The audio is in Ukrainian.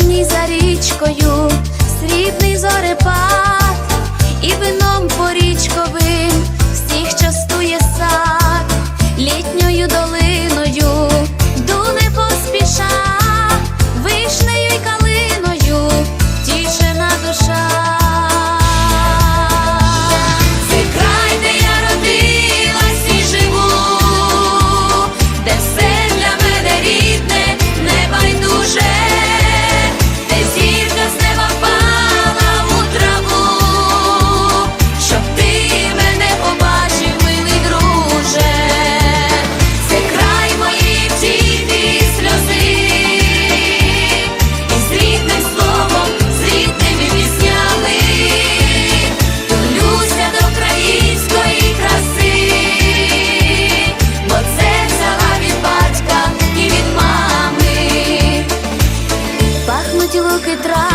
зеленій за річкою, срібний зорепад. тіло хитра.